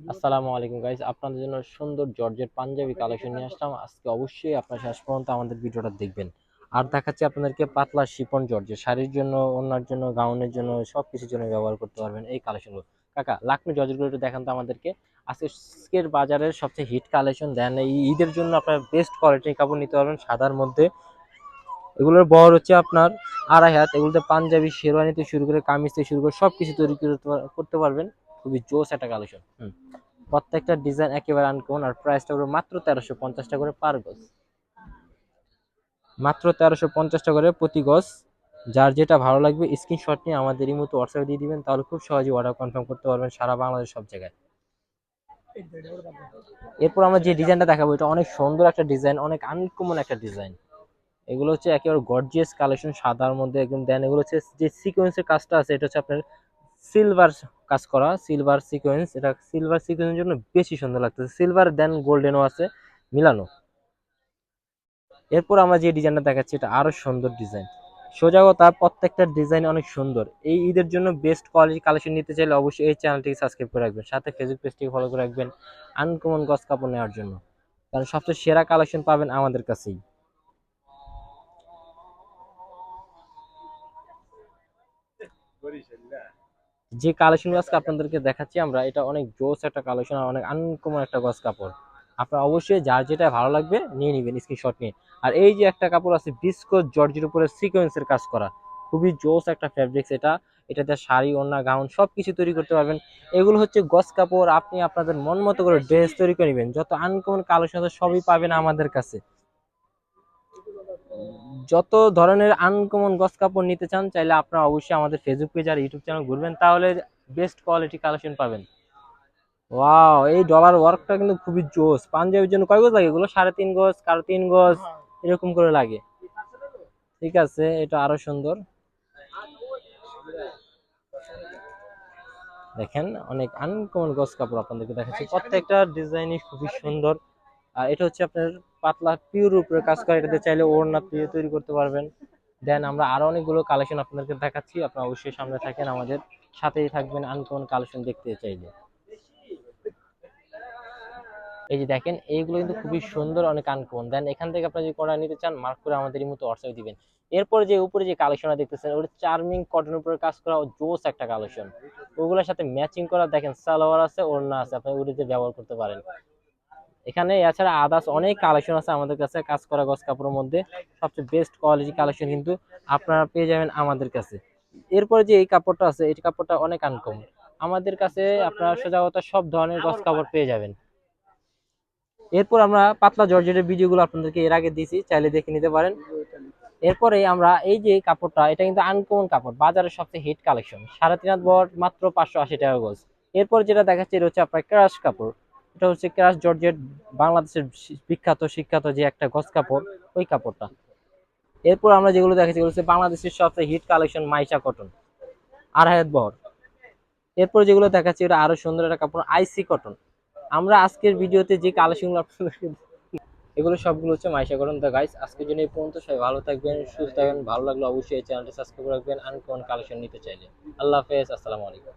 আসসালামু আলাইকুম গাইস আপনাদের জন্য সুন্দর জর্জের পাঞ্জাবি কালেকশন নিয়ে আসলাম। আজকে অবশ্যই আপনারা শেষ পর্যন্ত আমাদের ভিডিওটা দেখবেন। আর দেখাচ্ছি আপনাদেরকে পাতলা শিপন জর্জেট শাড়ির জন্য অন্যার জন্য, গাউনের জন্য সব কিছুর জন্য ব্যবহার করতে পারবেন এই কালেকশনগুলো কাকা, লাকমি জর্জেটগুলো একটু দেখান তো আমাদেরকে। আজকের বাজারের সবচেয়ে হিট কালেকশন দেন এই ঈদের জন্য আপনারা বেস্ট কোয়ালিটির কাপড় নিতে পারবেন সাদার মধ্যে। এগুলোর বহর হচ্ছে আপনার আড়াই হাত, এগুলোতে পাঞ্জাবি, শেরওয়ানি থেকে শুরু করে কামিজ থেকে শুরু করে সব কিছু তৈরি করতে পারবেন। খুবই জোস একটা কালেকশন, হুম। প্রত্যেকটা ডিজাইন একেবারে আনকমন আর প্রাইসটা করে মাত্র তেরোশো পঞ্চাশ টাকা করে পার গজ। মাত্র তেরোশো পঞ্চাশ টাকা করে প্রতি গজ। যার যেটা ভালো লাগবে স্ক্রিনশট নিয়ে আমাদের এই মতো হোয়াটসঅ্যাপে দিয়ে দিবেন, তাহলে খুব সহজে অর্ডার কনফার্ম করতে পারবেন সারা বাংলাদেশ সব জায়গায়। এরপর আমরা যে ডিজাইনটা দেখাবো, এটা অনেক সুন্দর একটা ডিজাইন অনেক আনকমন একটা ডিজাইন এগুলো হচ্ছে একেবারে গর্জিয়াস কালেকশন সাদার মধ্যে একদম দেন এগুলো হচ্ছে যে সিকোয়েন্সের কাজটা আছে, এটা হচ্ছে আপনার সিলভার কাজ করা সিলভার সিকোয়েন্স এটা সিলভার সিকোয়েন্সের জন্য বেশি সুন্দর লাগতেছে। সিলভার দেন গোল্ডেনও আছে, মিলানো। এরপর আমরা যে ডিজাইনটা দেখাচ্ছি, এটা আরও সুন্দর ডিজাইন সোজা কথা, প্রত্যেকটা ডিজাইন অনেক সুন্দর। এই ঈদের জন্য বেস্ট কোয়ালিটি কালেকশন নিতে চাইলে অবশ্যই এই চ্যানেলটিকে সাবস্ক্রাইব করে রাখবেন। সাথে ফেসবুক পেজটিকে ফলো করে রাখবেন। আনকমন গস কাপড় নেওয়ার জন্য। কারণ সবচেয়ে সেরা কালেকশন পাবেন আমাদের কাছেই। যে কালেকশন আজকে আপনাদেরকে দেখাচ্ছি, আমরা এটা অনেক জোস একটা কালেকশন আর অনেক আনকমন একটা গস কাপড়। আপনারা অবশ্যই যার যেটা ভালো লাগবে নিয়ে নেবেন স্ক্রিনশট নিয়ে। আর এই যে একটা কাপড় আছে বিস্কো জর্জের উপরে সিকোয়েন্সের কাজ করা, খুবই জোস একটা ফ্যাব্রিক্স এটা। এটাতে শাড়ি, ওড়না গাউন সব কিছু তৈরি করতে পারবেন। এগুলো হচ্ছে গস কাপড়, আপনি আপনাদের মন মতো করে ড্রেস তৈরি করে নেবেন। যত আনকমন কালেকশন সবই পাবেন আমাদের কাছে। যত ধরনের আনকমন গছ কাপড় নিতে চান, চাইলে আপনারা অবশ্যই আমাদের ফেসবুক পেজ আর ইউটিউব চ্যানেল ঘুরবেন। তাহলে বেস্ট কোয়ালিটি কালেকশন পাবেন। ওয়াও এই ডলার ওয়ার্কটা কিন্তু খুবই জোস। পাঞ্জাবির জন্য কয় গজ লাগে এগুলো? সাড়ে তিন গজ, কারও তিন গজ, এরকম করে লাগে। ঠিক আছে, এটা আরও সুন্দর। দেখেন, অনেক আনকমন গছ কাপড় আপনাদেরকে দেখাচ্ছি। প্রত্যেকটা ডিজাইনই খুবই সুন্দর। আর এটা হচ্ছে আপনার পাতলা পিওর উপরে কাজ করে, এটাতে চাইলে ওড়না দিয়ে তৈরি করতে পারবেন। দেন আমরা আরও অনেকগুলো কালেকশন আপনাদেরকে দেখাচ্ছি, আপনারা অবশ্যই সামনে থাকেন আমাদের সাথেই থাকবেন আনকমন কালেকশন দেখতে চাইলে। এই যে দেখেন, এইগুলো কিন্তু খুবই সুন্দর, অনেক আনকমন দেন এখান থেকে আপনারা যদি কোনটা নিতে চান মার্ক করে আমাদের মতো হোয়াটসঅ্যাপ দিবেন। এরপর যে উপরে যে কালেকশনটা দেখতেছেন, ওটা চার্মিং কটন উপরে কাজ করা জোস একটা কালেকশন ওগুলোর সাথে ম্যাচিং করা দেখেন, সালোয়ার আছে, ওড়না আছে, আপনি উড়িতে ব্যবহার করতে পারেন। এখানে, এছাড়া আদার্স অনেক কালেকশন আছে আমাদের কাছে কাজ করা গস কাপড়ের মধ্যে। সবচেয়ে বেস্ট কোয়ালিটি কালেকশন কিন্তু আপনারা পেয়ে যাবেন আমাদের কাছে। এরপরে যে এই কাপড়টা আছে, এই কাপড়টা অনেক আনকমন আমাদের কাছে আপনারা সোজা কথা সব ধরনের গস কাপড় পেয়ে যাবেন। এরপর আমরা পাতলা জর্জেটের ভিডিওগুলো আপনাদেরকে এর আগে দিয়েছি, চাইলে দেখে নিতে পারেন। এরপরে আমরা এই যে কাপড়টা, এটা কিন্তু আনকমন কাপড়, বাজারের সবচেয়ে হিট কালেকশন সাড়ে তিন হাত মাত্র পাঁচশো আশি টাকা গজ। এরপর যেটা দেখাচ্ছে, এটা হচ্ছে আপনার ক্রাশ কাপড়। এটা হচ্ছে ক্রাশ জর্জেট বাংলাদেশের বিখ্যাত, শিক্ষাত যে একটা গজ কাপড়, ওই কাপড়টা। এরপর আমরা যেগুলো দেখাচ্ছি এগুলো হচ্ছে বাংলাদেশের সবচেয়ে হিট কালেকশন মাইশা কটন আড়াই হাত বহর। এরপর যেগুলো দেখাচ্ছি, এটা আরও সুন্দর একটা কাপড়, আইসি কটন। আমরা আজকের ভিডিওতে যে কালেকশনগুলো আপনাদেরকে এগুলো সবগুলো হচ্ছে মাইশা কটন। তো গাইস আজকের জন্য এই পর্যন্ত, সবাই ভালো থাকবেন, সুস্থ থাকবেন, ভালো লাগল অবশ্যই এই চ্যানেলটি সাবস্ক্রাইব রাখবেন আনকমন কালেকশন নিতে চাইলে। আল্লাহ হাফেজ, আসসালামু আলাইকুম।